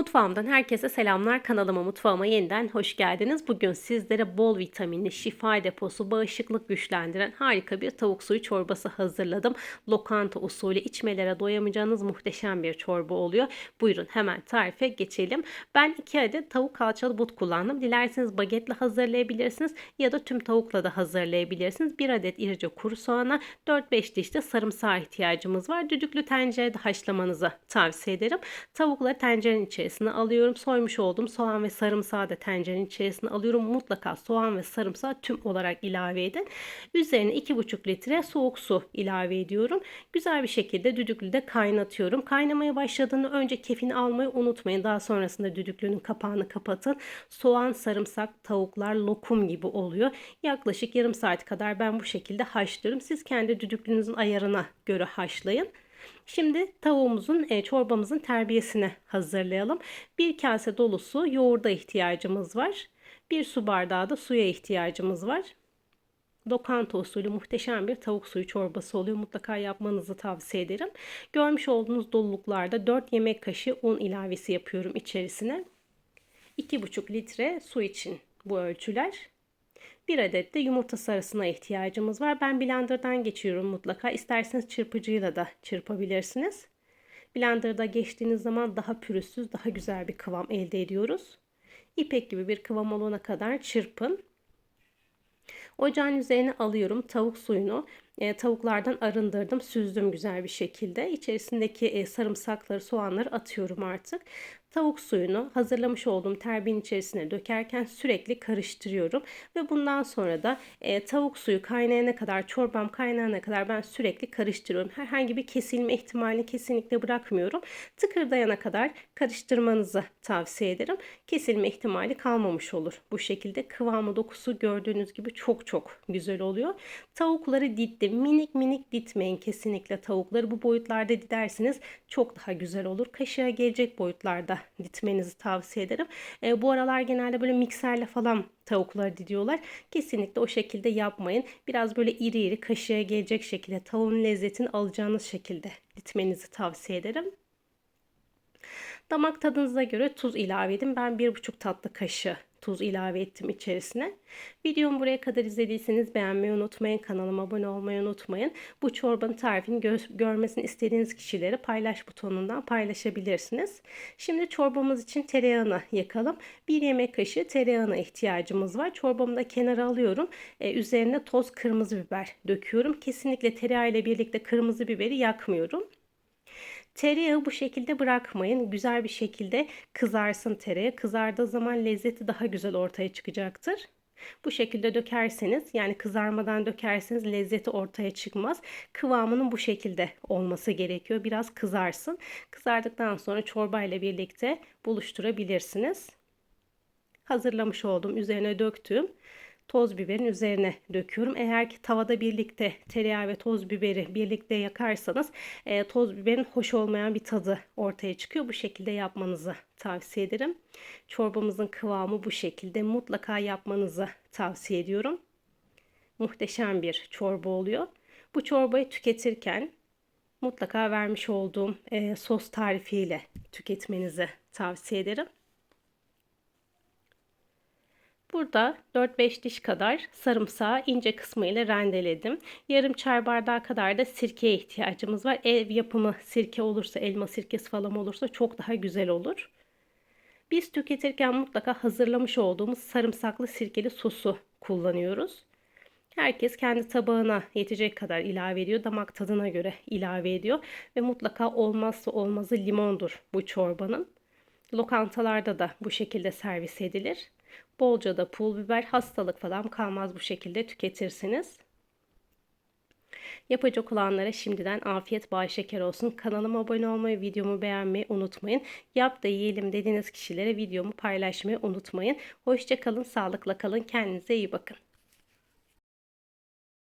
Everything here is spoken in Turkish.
Mutfağımdan herkese selamlar. Kanalıma mutfağıma yeniden hoş geldiniz. Bugün sizlere bol vitaminli, şifa deposu, bağışıklık güçlendiren harika bir tavuk suyu çorbası hazırladım. Lokanta usulü içmelere doyamayacağınız muhteşem bir çorba oluyor. Buyurun hemen tarife geçelim. Ben 2 adet tavuk kalçalı but kullandım. Dilerseniz bagetle hazırlayabilirsiniz ya da tüm tavukla da hazırlayabilirsiniz. 1 adet irice kuru soğana, 4-5 diş de sarımsağa ihtiyacımız var. Düdüklü tencerede haşlamanızı tavsiye ederim. Tavukları tencerenin içerisine alıyorum. Soymuş olduğum soğan ve sarımsağı da tencerenin içerisine alıyorum. Mutlaka soğan ve sarımsağı tüm olarak ilave edin. Üzerine 2,5 litre soğuk su ilave ediyorum. Güzel bir şekilde düdüklüde kaynatıyorum. Kaynamaya başladığında önce kefini almayı unutmayın. Daha sonrasında düdüklünün kapağını kapatın. Soğan, sarımsak, tavuklar lokum gibi oluyor. Yaklaşık yarım saat kadar ben bu şekilde haşlıyorum. Siz kendi düdüklünüzün ayarına göre haşlayın. Şimdi tavuğumuzun, e, çorbamızın terbiyesini hazırlayalım. Bir kase dolusu yoğurda ihtiyacımız var. Bir su bardağı da suya ihtiyacımız var. Lokanta usulü muhteşem bir tavuk suyu çorbası oluyor. Mutlaka yapmanızı tavsiye ederim. Görmüş olduğunuz doluluklarda 4 yemek kaşığı un ilavesi yapıyorum içerisine. 2,5 litre su için bu ölçüler. Bir adet de yumurta sarısına ihtiyacımız var. Ben blenderdan geçiyorum mutlaka. İsterseniz çırpıcıyla da çırpabilirsiniz. Blenderda geçtiğiniz zaman daha pürüzsüz, daha güzel bir kıvam elde ediyoruz. İpek gibi bir kıvam olana kadar çırpın. Ocağın üzerine alıyorum tavuk suyunu. E, tavuklardan arındırdım, süzdüm güzel bir şekilde. İçerisindeki e, sarımsakları, soğanları atıyorum artık. Tavuk suyunu hazırlamış olduğum terbiyenin içerisine dökerken sürekli karıştırıyorum. Ve bundan sonra da e, tavuk suyu kaynayana kadar, çorbam kaynayana kadar ben sürekli karıştırıyorum. Herhangi bir kesilme ihtimalini kesinlikle bırakmıyorum. Tıkırdayana kadar karıştırmanızı tavsiye ederim. Kesilme ihtimali kalmamış olur. Bu şekilde kıvamı dokusu gördüğünüz gibi çok çok güzel oluyor. Tavukları dittim. Minik minik ditmeyin kesinlikle tavukları. Bu boyutlarda didersiniz çok daha güzel olur. Kaşığa gelecek boyutlarda ditmenizi tavsiye ederim. E, bu aralar genelde böyle mikserle falan tavukları didiyorlar. Kesinlikle o şekilde yapmayın. Biraz böyle iri iri kaşığa gelecek şekilde tavuğun lezzetini alacağınız şekilde ditmenizi tavsiye ederim. Damak tadınıza göre tuz ilave edin. Ben 1,5 tatlı kaşığı tuz ilave ettim içerisine. Videomu buraya kadar izlediyseniz beğenmeyi unutmayın. Kanalıma abone olmayı unutmayın. Bu çorbanın tarifini gö görmesini istediğiniz kişilere paylaş butonundan paylaşabilirsiniz. Şimdi çorbamız için tereyağını yakalım. Bir yemek kaşığı tereyağına ihtiyacımız var. Çorbamı da kenara alıyorum. Ee, üzerine toz kırmızı biber döküyorum. Kesinlikle tereyağı ile birlikte kırmızı biberi yakmıyorum. Tereyağı bu şekilde bırakmayın. Güzel bir şekilde kızarsın tereyağı. Kızardığı zaman lezzeti daha güzel ortaya çıkacaktır. Bu şekilde dökerseniz yani kızarmadan dökerseniz lezzeti ortaya çıkmaz. Kıvamının bu şekilde olması gerekiyor. Biraz kızarsın. Kızardıktan sonra çorba ile birlikte buluşturabilirsiniz. Hazırlamış olduğum üzerine döktüğüm toz biberin üzerine döküyorum. Eğer ki tavada birlikte tereyağı ve toz biberi birlikte yakarsanız e, toz biberin hoş olmayan bir tadı ortaya çıkıyor. Bu şekilde yapmanızı tavsiye ederim. Çorbamızın kıvamı bu şekilde. Mutlaka yapmanızı tavsiye ediyorum. Muhteşem bir çorba oluyor. Bu çorbayı tüketirken mutlaka vermiş olduğum e, sos tarifiyle tüketmenizi tavsiye ederim. Burada 4-5 diş kadar sarımsağı ince kısmıyla rendeledim. Yarım çay bardağı kadar da sirkeye ihtiyacımız var. Ev yapımı sirke olursa, elma sirkesi falan olursa çok daha güzel olur. Biz tüketirken mutlaka hazırlamış olduğumuz sarımsaklı sirkeli sosu kullanıyoruz. Herkes kendi tabağına yetecek kadar ilave ediyor. Damak tadına göre ilave ediyor. Ve mutlaka olmazsa olmazı limondur bu çorbanın. Lokantalarda da bu şekilde servis edilir. Bolca da pul biber hastalık falan kalmaz bu şekilde tüketirsiniz. Yapacak olanlara şimdiden afiyet bağ şeker olsun. Kanalıma abone olmayı, videomu beğenmeyi unutmayın. Yap da yiyelim dediğiniz kişilere videomu paylaşmayı unutmayın. Hoşçakalın, sağlıkla kalın, kendinize iyi bakın.